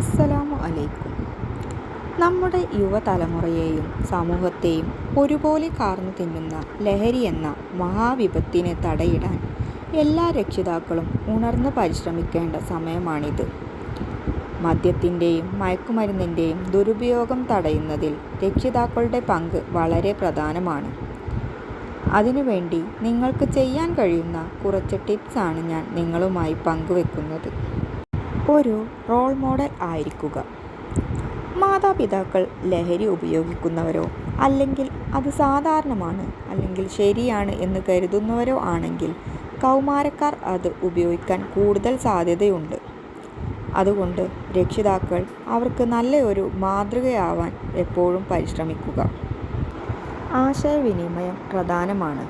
അസ്സലാമു അലൈക്കും. നമ്മുടെ യുവതലമുറയെയും സമൂഹത്തെയും ഒരുപോലെ കാർന്നു തിന്നുന്ന ലഹരി എന്ന മഹാവിപത്തിനെ തടയിടാൻ എല്ലാ രക്ഷിതാക്കളും ഉണർന്ന് പരിശ്രമിക്കേണ്ട സമയമാണിത്. മദ്യത്തിന്റെയും മയക്കുമരുന്നിന്റെയും ദുരുപയോഗം തടയുന്നതിൽ രക്ഷിതാക്കളുടെ പങ്ക് വളരെ പ്രധാനമാണ്. അതിനുവേണ്ടി നിങ്ങൾക്ക് ചെയ്യാൻ കഴിയുന്ന കുറച്ച് ടിപ്സാണ് ഞാൻ നിങ്ങളുമായി പങ്കുവെക്കുന്നത്. ഒരു റോൾ മോഡൽ ആയിരിക്കുക. മാതാപിതാക്കൾ ലഹരി ഉപയോഗിക്കുന്നവരോ അല്ലെങ്കിൽ അത് സാധാരണമാണ് അല്ലെങ്കിൽ ശരിയാണ് എന്ന് കരുതുന്നവരോ ആണെങ്കിൽ കൗമാരക്കാർ അത് ഉപയോഗിക്കാൻ കൂടുതൽ സാധ്യതയുണ്ട്. അതുകൊണ്ട് രക്ഷിതാക്കൾ അവർക്ക് നല്ല ഒരു മാതൃകയാവാൻ എപ്പോഴും പരിശ്രമിക്കുക. ആശയവിനിമയം പ്രധാനമാണ്.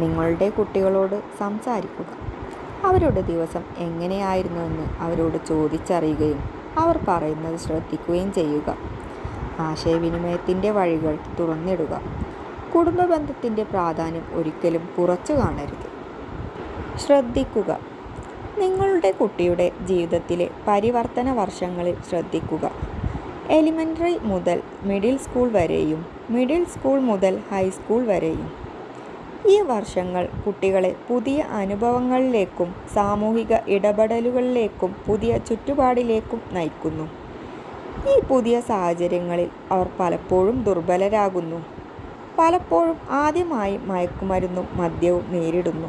നിങ്ങളുടെ കുട്ടികളോട് സംസാരിക്കുക. അവരുടെ ദിവസം എങ്ങനെയായിരുന്നുവെന്ന് അവരോട് ചോദിച്ചറിയുകയും അവർ പറയുന്നത് ശ്രദ്ധിക്കുകയും ചെയ്യുക. ആശയവിനിമയത്തിന്റെ വഴികൾ തുറന്നിടുക. കുടുംബ ബന്ധത്തിന്റെ പ്രാധാന്യം ഒരിക്കലും കുറച്ചു കാണരുത്. ശ്രദ്ധിക്കുക. നിങ്ങളുടെ കുട്ടിയുടെ ജീവിതത്തിലെ പരിവർത്തന വർഷങ്ങളിൽ ശ്രദ്ധിക്കുക. എലിമെന്ററി മുതൽ മിഡിൽ സ്കൂൾ വരെയും മിഡിൽ സ്കൂൾ മുതൽ ഹൈസ്കൂൾ വരെയും. ഈ വർഷങ്ങൾ കുട്ടികളെ പുതിയ അനുഭവങ്ങളിലേക്കും സാമൂഹിക ഇടപെടലുകളിലേക്കും പുതിയ ചുറ്റുപാടിലേക്കും നയിക്കുന്നു. ഈ പുതിയ സാഹചര്യങ്ങളിൽ അവർ പലപ്പോഴും ദുർബലരാകുന്നു. പലപ്പോഴും ആദ്യമായി മയക്കുമരുന്നും മദ്യവും നേരിടുന്നു.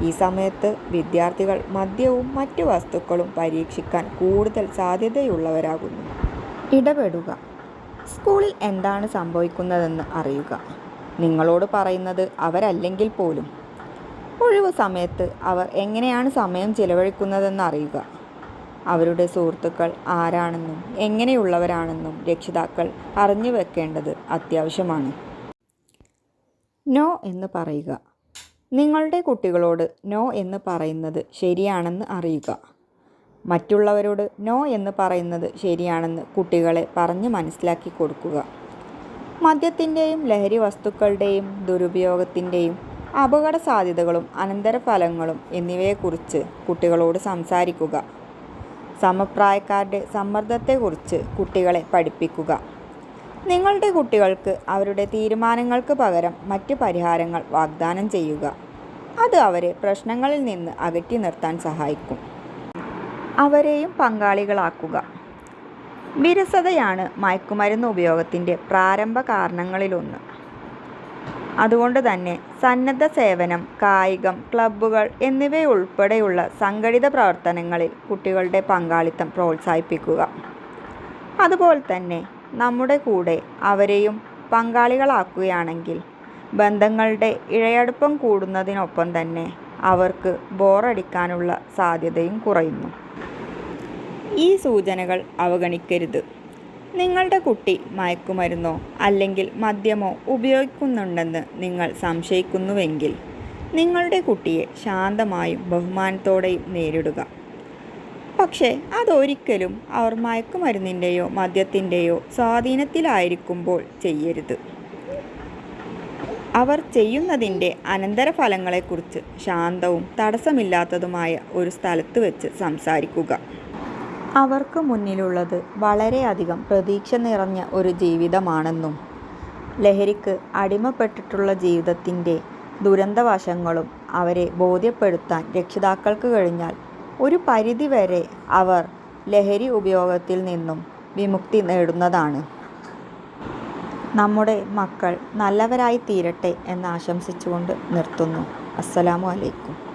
ഈ സമയത്ത് വിദ്യാർത്ഥികൾ മദ്യവും മറ്റു വസ്തുക്കളും പരീക്ഷിക്കാൻ കൂടുതൽ സാധ്യതയുള്ളവരാകുന്നു. ഇടപെടുക. സ്കൂളിൽ എന്താണ് സംഭവിക്കുന്നതെന്ന് അറിയുക. നിങ്ങളോട് പറയുന്നത് അവരല്ലെങ്കിൽ പോലും. ഒഴിവ് സമയത്ത് അവർ എങ്ങനെയാണ് സമയം ചിലവഴിക്കുന്നതെന്ന് അറിയുക. അവരുടെ സുഹൃത്തുക്കൾ ആരാണെന്നും എങ്ങനെയുള്ളവരാണെന്നും രക്ഷിതാക്കൾ അറിഞ്ഞു വെക്കേണ്ടത് അത്യാവശ്യമാണ്. നോ എന്ന് പറയുക. നിങ്ങളുടെ കുട്ടികളോട് നോ എന്ന് പറയുന്നത് ശരിയാണെന്ന് അറിയുക. മറ്റുള്ളവരോട് നോ എന്ന് പറയുന്നത് ശരിയാണെന്ന് കുട്ടികളെ പറഞ്ഞ് മനസ്സിലാക്കി കൊടുക്കുക. മദ്യത്തിന്റെയും ലഹരി വസ്തുക്കളുടെയും ദുരുപയോഗത്തിന്റെയും അപകട സാധ്യതകളും അനന്തരഫലങ്ങളും എന്നിവയെക്കുറിച്ച് കുട്ടികളോട് സംസാരിക്കുക. സമപ്രായക്കാരുടെ സമ്മർദ്ദത്തെക്കുറിച്ച് കുട്ടികളെ പഠിപ്പിക്കുക. നിങ്ങളുടെ കുട്ടികൾക്ക് അവരുടെ തീരുമാനങ്ങൾക്ക് പകരം മറ്റ് പരിഹാരങ്ങൾ വാഗ്ദാനം ചെയ്യുക. അത് അവരെ പ്രശ്നങ്ങളിൽ നിന്ന് അകറ്റി നിർത്താൻ സഹായിക്കും. അവരെയും പങ്കാളികളാക്കുക. വിരസതയാണ് മയക്കുമരുന്ന് ഉപയോഗത്തിന്റെ പ്രാരംഭ കാരണങ്ങളിലൊന്ന്. അതുകൊണ്ട് തന്നെ സന്നദ്ധ സേവനം കായികം ക്ലബ്ബുകൾ എന്നിവയുൾപ്പെടെയുള്ള സംഘടിത പ്രവർത്തനങ്ങളിൽ കുട്ടികളുടെ പങ്കാളിത്തം പ്രോത്സാഹിപ്പിക്കുക. അതുപോലെ തന്നെ നമ്മുടെ കൂടെ അവരെയും പങ്കാളികളാക്കുകയാണെങ്കിൽ ബന്ധങ്ങളുടെ ഇഴയടുപ്പം കൂടുന്നതിനൊപ്പം തന്നെ അവർക്ക് ബോറടിക്കാനുള്ള സാധ്യതയും കുറയുന്നു. ഈ സൂചനകൾ അവഗണിക്കരുത്. നിങ്ങളുടെ കുട്ടി മയക്കുമരുന്നോ അല്ലെങ്കിൽ മദ്യമോ ഉപയോഗിക്കുന്നുണ്ടെന്ന് നിങ്ങൾ സംശയിക്കുന്നുവെങ്കിൽ നിങ്ങളുടെ കുട്ടിയെ ശാന്തമായും ബഹുമാനത്തോടെയും നേരിടുക. പക്ഷേ അതൊരിക്കലും അവർ മയക്കുമരുന്നിന്റെയോ മദ്യത്തിന്റെയോ സ്വാധീനത്തിലായിരിക്കുമ്പോൾ ചെയ്യരുത്. അവർ ചെയ്യുന്നതിന്റെ അനന്തരഫലങ്ങളെക്കുറിച്ച് ശാന്തവും തടസ്സമില്ലാത്തതുമായ ഒരു സ്ഥലത്ത് വെച്ച് സംസാരിക്കുക. അവർക്ക് മുന്നിലുള്ളത് വളരെയധികം പ്രതീക്ഷ നിറഞ്ഞ ഒരു ജീവിതമാണെന്നും ലഹരിക്ക് അടിമപ്പെട്ടിട്ടുള്ള ജീവിതത്തിന്റെ ദുരന്തവശങ്ങളും അവരെ ബോധ്യപ്പെടുത്താൻ രക്ഷിതാക്കൾക്ക് കഴിഞ്ഞാൽ ഒരു പരിധിവരെ അവർ ലഹരി ഉപയോഗത്തിൽ നിന്നും വിമുക്തി നേടുന്നതാണ്. നമ്മുടെ മക്കൾ നല്ലവരായി തീരട്ടെ എന്ന് ആശംസിച്ചുകൊണ്ട് നിർത്തുന്നു. അസ്സലാമു അലൈക്കും.